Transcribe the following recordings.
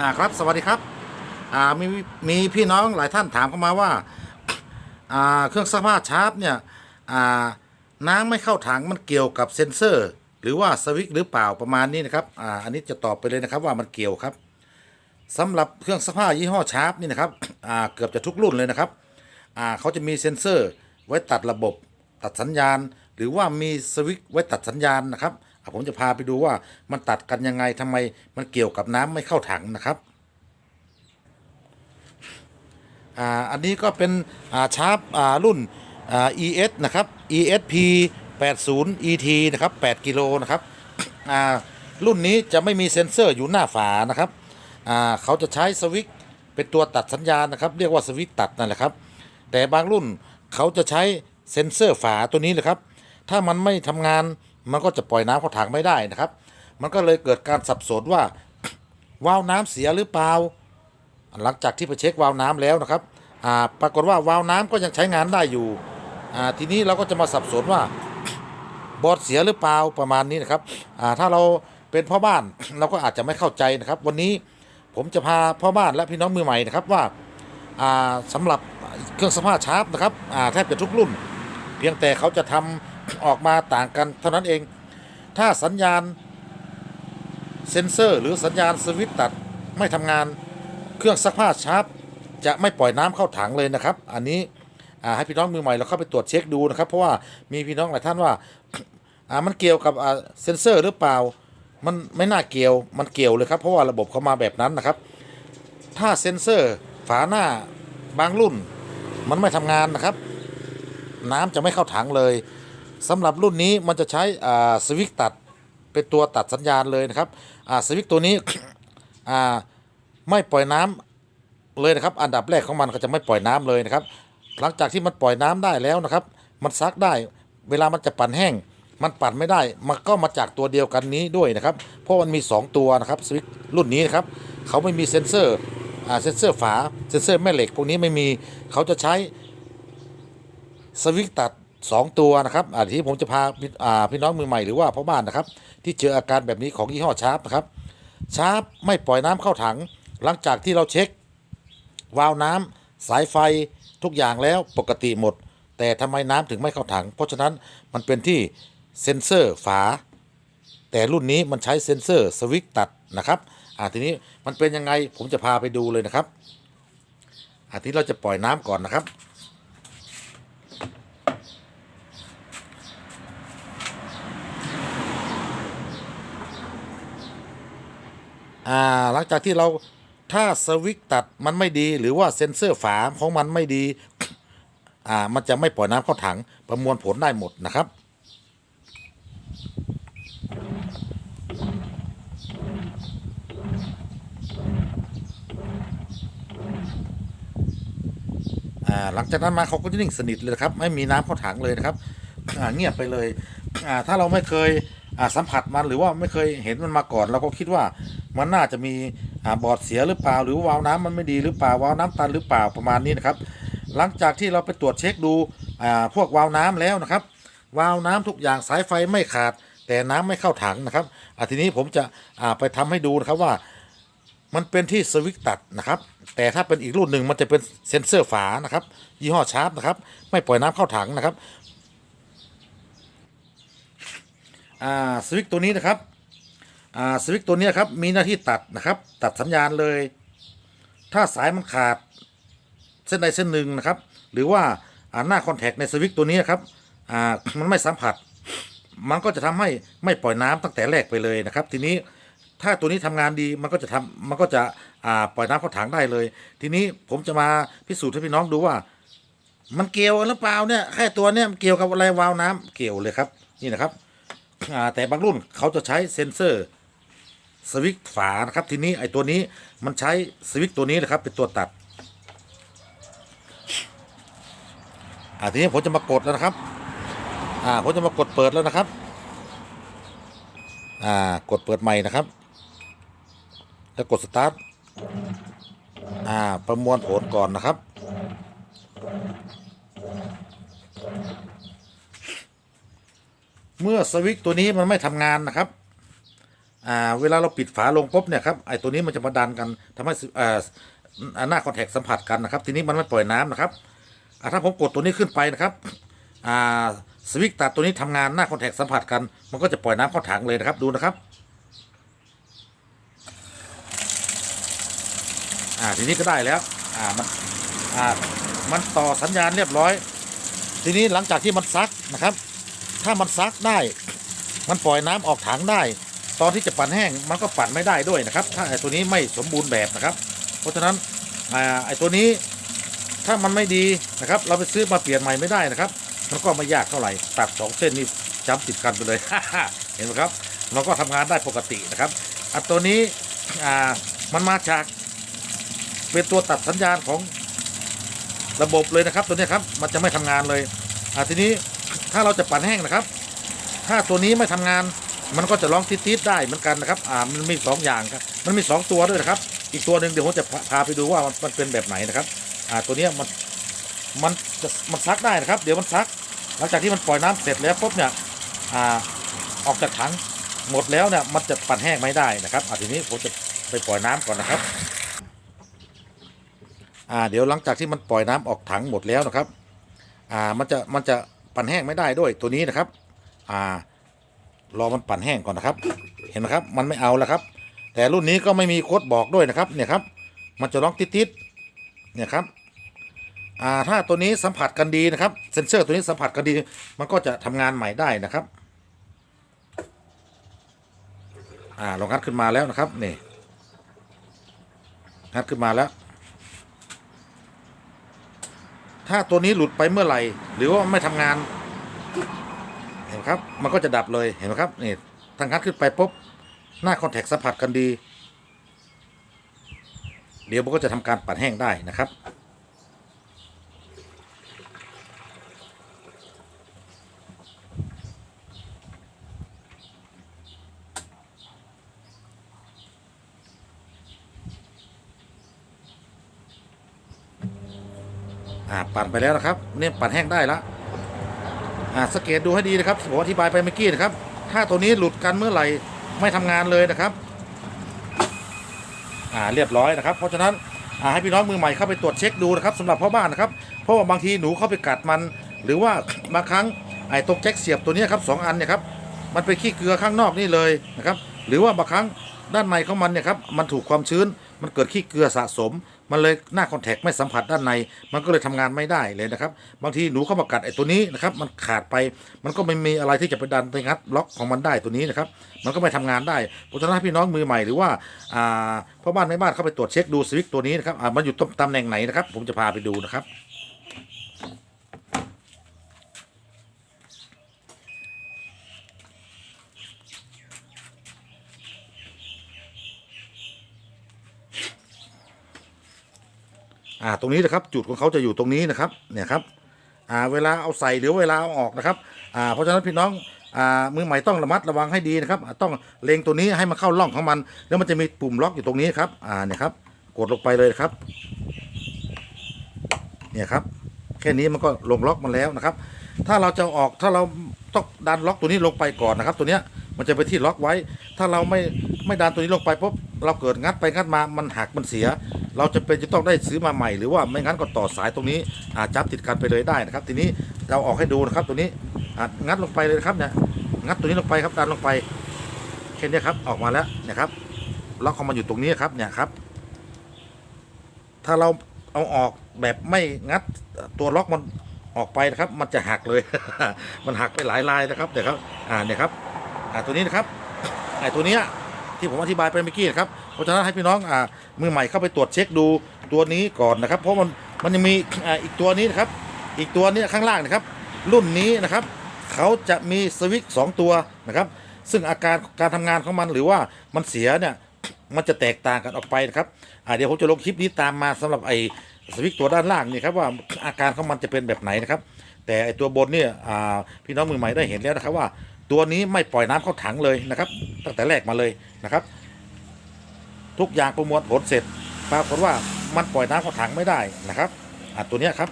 อ่าครับสวัสดีครับอ่ามีมีพี่น้องหลายท่านถามเข้ามาว่าอ่าเครื่องซักผ้าชาร์ปเนี่ยอ่าน้ำไม่เข้าถังมันเกี่ยวกับเซ็นเซอร์ หรือว่าสวิตช์หรือเปล่าประมาณนี้นะครับอ่าอันนี้จะตอบไปเลยนะครับว่ามันเกี่ยวครับสำหรับเครื่องซักผ้ายี่ห้อชาร์ปนี่นะครับอ่าเกือบจะทุกรุ่นเลยนะครับอ่าเขาจะมีเซ็นเซอร์ไว้ตัดระบบตัดสัญญาณ หรือว่ามีสวิตช์ไว้ตัดสัญญาณนะครับ ผมจะพาไปดูว่ามันตัดกันยังไงทำไมมันเกี่ยวกับน้ำไม่เข้าถังนะครับอ่าอันนี้ก็เป็นอ่าชาร์ปอ่ารุ่นอ่า ES นะครับ ESP 80 ET นะครับ8กิโลนะครับอ่ารุ่นนี้จะไม่มีเซ็นเซอร์อยู่หน้าฝานะครับอ่าเขาจะใช้สวิตเป็นตัวตัดสัญญาณนะครับ เรียกว่าสวิตตัดนั่นแหละครับ แต่บางรุ่นเขาจะใช้เซ็นเซอร์ฝาตัวนี้เลยครับ ถ้ามันไม่ทำงาน มันก็จะปล่อยน้ำเข้าถังไม่ได้นะครับ มันก็เลยเกิดการสับสนว่า วาล์วน้ำเสียหรือเปล่า หลังจากที่ไปเช็ควาล์วน้ำแล้วนะครับปรากฏว่าวาล์วน้ำก็ยังใช้งานได้อยู่ทีนี้เราก็จะมาสับสนว่าบอดเสียหรือเปล่าประมาณนี้นะครับถ้าเราเป็นพ่อบ้านเราก็อาจจะไม่เข้าใจนะครับ วันนี้ผมจะพาพ่อบ้านและพี่น้องมือใหม่นะครับว่าอ่าสำหรับเครื่องสภาพชาร์ปนะครับแทบจะทุกรุ่น เพียงแต่เขาจะทำ ออกมาต่างกันเท่านั้นเอง ถ้าสัญญาณเซ็นเซอร์ หรือสัญญาณสวิตช์ตัดไม่ทำงานเครื่องซักผ้าชาร์ปจะไม่ปล่อยน้ำเข้าถังเลยนะครับ อันนี้ให้พี่น้องมือใหม่เราเข้าไปตรวจเช็คดูนะครับเพราะว่ามีพี่น้องหลายท่านว่ามันเกี่ยวกับเซ็นเซอร์หรือเปล่ามันไม่น่าเกี่ยวมันเกี่ยวเลยครับเพราะว่าระบบเขามาแบบนั้นนะครับ ถ้าเซ็นเซอร์ฝาหน้าบางรุ่น มันไม่ทำงานนะครับ น้ำจะไม่เข้าถังเลย สำหรับรุ่นนี้มันจะใช้สวิตช์ตัดเป็นตัวตัดสัญญาณเลยนะครับสวิตช์ตัวนี้ไม่ปล่อยน้ำเลยนะครับ อันดับแรกของมันก็จะไม่ปล่อยน้ำเลยนะครับ หลังจากที่มันปล่อยน้ำได้แล้วนะครับ มันซักได้ เวลามันจะปั่นแห้ง มันปั่นไม่ได้ มันก็มาจากตัวเดียวกันนี้ด้วยนะครับ เพราะมันมี 2 ตัวนะครับสวิตช์รุ่นนี้นะครับ เขาไม่มีเซ็นเซอร์เซ็นเซอร์ฝา เซ็นเซอร์แม่เหล็ก พวกนี้ไม่มี เขาจะใช้สวิตช์ตัด 2 ตัวนะครับอ่าที่ผมจะพาพี่อ่าพี่น้องมือใหม่หรือว่าพ่อบ้านนะครับ ที่เจออาการแบบนี้ของยี่ห้อชาร์ปนะครับชาร์ปไม่ปล่อยน้ำเข้าถัง หลังจากที่เราเช็ควาล์วน้ำสายไฟทุกอย่างแล้วปกติหมด แต่ทำไมน้ำถึงไม่เข้าถัง เพราะฉะนั้นมันเป็นที่เซ็นเซอร์ฝา แต่รุ่นนี้มันใช้เซ็นเซอร์สวิตตัดนะครับอ่าทีนี้มันเป็นยังไงผมจะพาไปดูเลยนะครับอ่าทีนี้เราจะปล่อยน้ำก่อนนะครับ อ่าหลังจากที่เราถ้าสวิตตัดมันไม่ดี หรือว่าเซ็นเซอร์ฝาของมันไม่ดีอ่ามันจะไม่ปล่อยน้ำเข้าถังประมวลผลได้หมดนะครับหลังจากนั้นมาเขาก็จะนิ่งสนิทเลยครับ ไม่มีน้ำเข้าถังเลยนะครับเงียบไปเลยถ้าเราไม่เคยสัมผัสมันหรือว่าไม่เคยเห็นมันมาก่อน เราก็คิดว่า มันน่าจะมีอบอดเสียหรือเปล่า หรือวาล์วน้ำมันไม่ดีหรือเปล่าวาล์วน้ำตันหรือเปล่าประมาณนี้นะครับหลังจากที่เราไปตรวจเช็คดูพวกวาล์วน้ำแล้วนะครับ วาล์วน้ำทุกอย่างสายไฟไม่ขาด แต่น้ำไม่เข้าถังนะครับอทีนี้ผมจะไปทำให้ดูนะครับว่ามันเป็นที่สวิตตัดนะครับ แต่ถ้าเป็นอีกรุ่นหนึ่งมันจะเป็นเซ็นเซอร์ฝานะครับ ยี่ห้อชาร์ปนะครับ ไม่ปล่อยน้ำเข้าถังนะครับสวิตตัวนี้นะครับ อ่าสวิตช์ตัวนี้ครับมีหน้าที่ตัดนะครับ ตัดสัญญาณเลย ถ้าสายมันขาดเส้นใดเส้นหนึ่งนะครับ หรือว่าหน้าคอนแทคในสวิตช์ตัวนี้ครับอ่ามันไม่สัมผัส มันก็จะทำให้ไม่ปล่อยน้ำตั้งแต่แรกไปเลยนะครับ ทีนี้ถ้าตัวนี้ทำงานดีมันก็จะทำมันก็จะอ่าปล่อยน้ำเข้าถังได้เลย ทีนี้ผมจะมาพิสูจน์ให้พี่น้องดูว่า มันเกี่ยวกันหรือเปล่าเนี่ยแค่ตัวเนี่ยมันเกี่ยวกับอะไรวาล์วน้ำเกี่ยวเลยครับ นี่นะครับแต่บางรุ่นเขาจะใช้เซ็นเซอร์ สวิตช์ฝานะครับทีนี้ไอ้ตัวนี้มันใช้สวิตช์ตัวนี้นะครับเป็นตัวตัดอ่าทีนี้ผมจะมากดแล้วนะครับอ่าผมจะมากดเปิดแล้วนะครับอ่ากดเปิดใหม่นะครับ แล้วกดสตาร์ทอ่าประมวลผลก่อนนะครับเมื่อสวิตช์ตัวนี้มันไม่ทำงานนะครับ อ่าเวลาเราปิดฝาลงปุ๊บเนี่ยครับไอ้ตัวนี้มันจะมาดันกันทำให้อ่าหน้าคอนแทคสัมผัสกันนะครับ ทีนี้มันไม่ปล่อยน้ำนะครับอ่าถ้าผมกดตัวนี้ขึ้นไปนะครับอ่าสวิตช์ตัดตัวนี้ทำงานหน้าคอนแทคสัมผัสกัน มันก็จะปล่อยน้ำเข้าถังเลยนะครับดูนะครับอ่าทีนี้ก็ได้แล้วอ่ามันอ่ามันต่อสัญญาณเรียบร้อย ทีนี้หลังจากที่มันซักนะครับ ถ้ามันซักได้ มันปล่อยน้ำออกถังได้ ตอนที่จะปั่นแห้งมันก็ปั่นไม่ได้ด้วยนะครับ ถ้าไอ้ตัวนี้ไม่สมบูรณ์แบบนะครับ เพราะฉะนั้นไอ้ตัวนี้ถ้ามันไม่ดีนะครับ เราไปซื้อมาเปลี่ยนใหม่ไม่ได้นะครับ มันก็ไม่ยากเท่าไหร่ตัดสองเส้นนี่จำติดกันไปเลย เห็นไหมครับเราก็ทำงานได้ปกตินะครับอันตัวนี้อ่ามันมาจากเป็นตัวตัดสัญญาณของระบบเลยนะครับ ตัวนี้ครับมันจะไม่ทำงานเลยอ่าทีนี้ถ้าเราจะปั่นแห้งนะครับ ถ้าตัวนี้ไม่ทำงาน มันก็จะร้องติดๆได้เหมือนกันนะครับ อ่า มันมีสองอย่างครับ มันมีสองตัวด้วยนะครับ อีกตัวหนึ่งเดี๋ยวผมจะพาไปดูว่ามันมันเป็นแบบไหนนะครับ อ่า ตัวนี้มัน มันจะมันซักได้นะครับ เดี๋ยวมันซัก หลังจากที่มันปล่อยน้ำเสร็จแล้วปุ๊บเนี่ย อ่า ออกจากถังหมดแล้วเนี่ย มันจะปั่นแห้งไม่ได้นะครับ อ่าทีนี้ผมจะไปปล่อยน้ำก่อนนะครับ อ่า เดี๋ยวหลังจากที่มันปล่อยน้ำออกถังหมดแล้วนะครับ อ่า มันจะ มันจะปั่นแห้งไม่ได้ด้วยตัวนี้นะครับ อ่า รอมันปั่นแห้งก่อนนะครับ เห็นไหมครับ มันไม่เอาแล้วครับ แต่รุ่นนี้ก็ไม่มีโค้ดบอกด้วยนะครับ เนี่ยครับ มันจะร้องติดๆเนี่ยครับอ่าถ้าตัวนี้สัมผัสกันดีนะครับ เซนเซอร์ตัวนี้สัมผัสกันดี มันก็จะทำงานใหม่ได้นะครับ อ่าลองงัดขึ้นมาแล้วนะครับ นี่งัดขึ้นมาแล้ว ถ้าตัวนี้หลุดไปเมื่อไหร่ หรือว่าไม่ทำงาน เห็นไหมครับ มันก็จะดับเลยเห็นไหมครับนี่ทางคัดขึ้นไปปุ๊บหน้าคอนแทคสัมผัสกันดี เดี๋ยวมันก็จะทำการปัดแห้งได้นะครับ อ่าปั่นไปแล้วนะครับเนี่ยปั่นแห้งได้แล้ว อ่าสเกตดูให้ดีนะครับผมอธิบายไปเมื่อกี้นะครับ ถ้าตัวนี้หลุดกันเมื่อไหร่ไม่ทำงานเลยนะครับอ่าเรียบร้อยนะครับ เพราะฉะนั้นอ่าให้พี่น้องมือใหม่เข้าไปตรวจเช็คดูนะครับสำหรับพ่อบ้านนะครับเพราะว่าบางทีหนูเข้าไปกัดมัน หรือว่าบางครั้งไอ้ตรงแจ็คเสียบตัวนี้ครับสองอันเนี่ยครับมันไปขี้เกลือข้างนอกนี่เลยนะครับหรือว่าบางครั้งด้านในของมันเนี่ยครับมันถูกความชื้นมันเกิดขี้เกลือสะสม มันเลยหน้าคอนแทคไม่สัมผัสด้านใน มันก็เลยทำงานไม่ได้เลยนะครับ บางทีหนูเข้ามากัดไอ้ตัวนี้นะครับ มันขาดไป มันก็ไม่มีอะไรที่จะไปดันไปงัดล็อกของมันได้ตัวนี้นะครับ มันก็ไม่ทำงานได้เพราะฉะนั้นพี่น้องมือใหม่หรือว่าอ่าพ่อบ้านแม่บ้านเข้าไปตรวจเช็คดูสวิตตัวนี้นะครับอ่ามันอยู่ตำแหน่งไหนนะครับ ผมจะพาไปดูนะครับ อ่าตรงนี้นะครับจุดของเขาจะอยู่ตรงนี้นะครับเนี่ยครับอ่าเวลาเอาใส่หรือเวลาเอาออกนะครับอ่าเพราะฉะนั้นพี่น้องอ่ามือใหม่ต้องระมัดระวังให้ดีนะครับต้องเล็งตัวนี้ให้มันเข้าร่องของมัน แล้วมันจะมีปุ่มล็อกอยู่ตรงนี้ครับอ่าเนี่ยครับกดลงไปเลยครับ เนี่ยครับ แค่นี้มันก็ลงล็อกมันแล้วนะครับ ถ้าเราจะอออกถ้าเราต้องดันล็อกตัวนี้ลงไปก่อนนะครับ ตัวเนี้ยมันจะไปที่ล็อกไว้ ถ้าเราไม่ไม่ดันตัวนี้ลงไปปุ๊บเราเกิดงัดไปงัดมามันหักมันเสีย เราจะเป็นจะต้องได้ซื้อมาใหม่หรือว่าไม่งั้นก็ต่อสายตรงนี้อาจับติดกันไปเลยได้นะครับ ทีนี้เราออกให้ดูนะครับตัวนี้อะงัดลงไปเลยครับเนี่ยงัดตัวนี้ลงไปครับดันลงไปแค่นี้ครับออกมาแล้วนะครับล็อกของมันอยู่ตรงนี้ครับเนี่ยครับ ถ้าเราเอาออกแบบไม่งัดตัวล็อกมันออกไปนะครับ มันจะหักเลย มันหักไปหลายลายนะครับเดี๋ยวครับ อ่าเนี่ยครับ อ่าตัวนี้นะครับไอ้ตัวเนี้ย ที่ผมอธิบายไปเมื่อกี้นะครับเพราะฉะนั้นให้พี่น้องอ่ามือใหม่เข้าไปตรวจเช็คดูตัวนี้ก่อนนะครับ เพราะมันมันยังมีอ่าอีกตัวนี้นะครับ อีกตัวนี้ข้างล่างนะครับ รุ่นนี้นะครับเขาจะมีสวิตช์สองตัวนะครับ ซึ่งอาการการทำงานของมันหรือว่ามันเสียเนี่ยมันจะแตกต่างกันออกไปนะครับอ่าเดี๋ยวผมจะลงคลิปนี้ตามมาสำหรับไอ้สวิตช์ตัวด้านล่างนี่ครับว่าอาการของมันจะเป็นแบบไหนนะครับ แต่ไอ้ตัวบนเนี่ยอ่าพี่น้องมือใหม่ได้เห็นแล้วนะครับว่า ตัวนี้ไม่ปล่อยน้ำเข้าถังเลยนะครับ ตั้งแต่แรกมาเลยนะครับ ทุกอย่างประมวลผลเสร็จปรากฏว่ามันปล่อยน้ำเข้าถังไม่ได้นะครับอ่าตัวนี้ครับ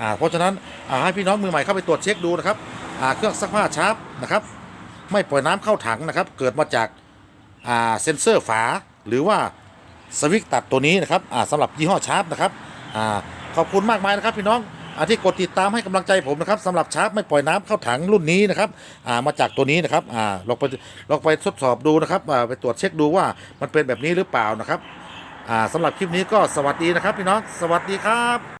อ่าเพราะฉะนั้นอ่าให้พี่น้องมือใหม่เข้าไปตรวจเช็คดูนะครับอ่าเครื่องซักผ้าชาร์ปนะครับ ไม่ปล่อยน้ำเข้าถังนะครับ เกิดมาจากอ่าเซ็นเซอร์ฝาหรือว่าสวิตช์ตัดตัวนี้นะครับอ่าสำหรับยี่ห้อชาร์ปนะครับอ่าขอบคุณมากมายนะครับพี่น้อง อาที่กดติดตามให้กำลังใจผมนะครับสำหรับชาร์ปไม่ปล่อยน้ำเข้าถังรุ่นนี้นะครับอ่ามาจากตัวนี้นะครับอ่าลองไปลองไปทดสอบดูนะครับอ่าไปตรวจเช็คดูว่ามันเป็นแบบนี้หรือเปล่านะครับอ่าสำหรับคลิปนี้ก็สวัสดีนะครับพี่น้องสวัสดีครับ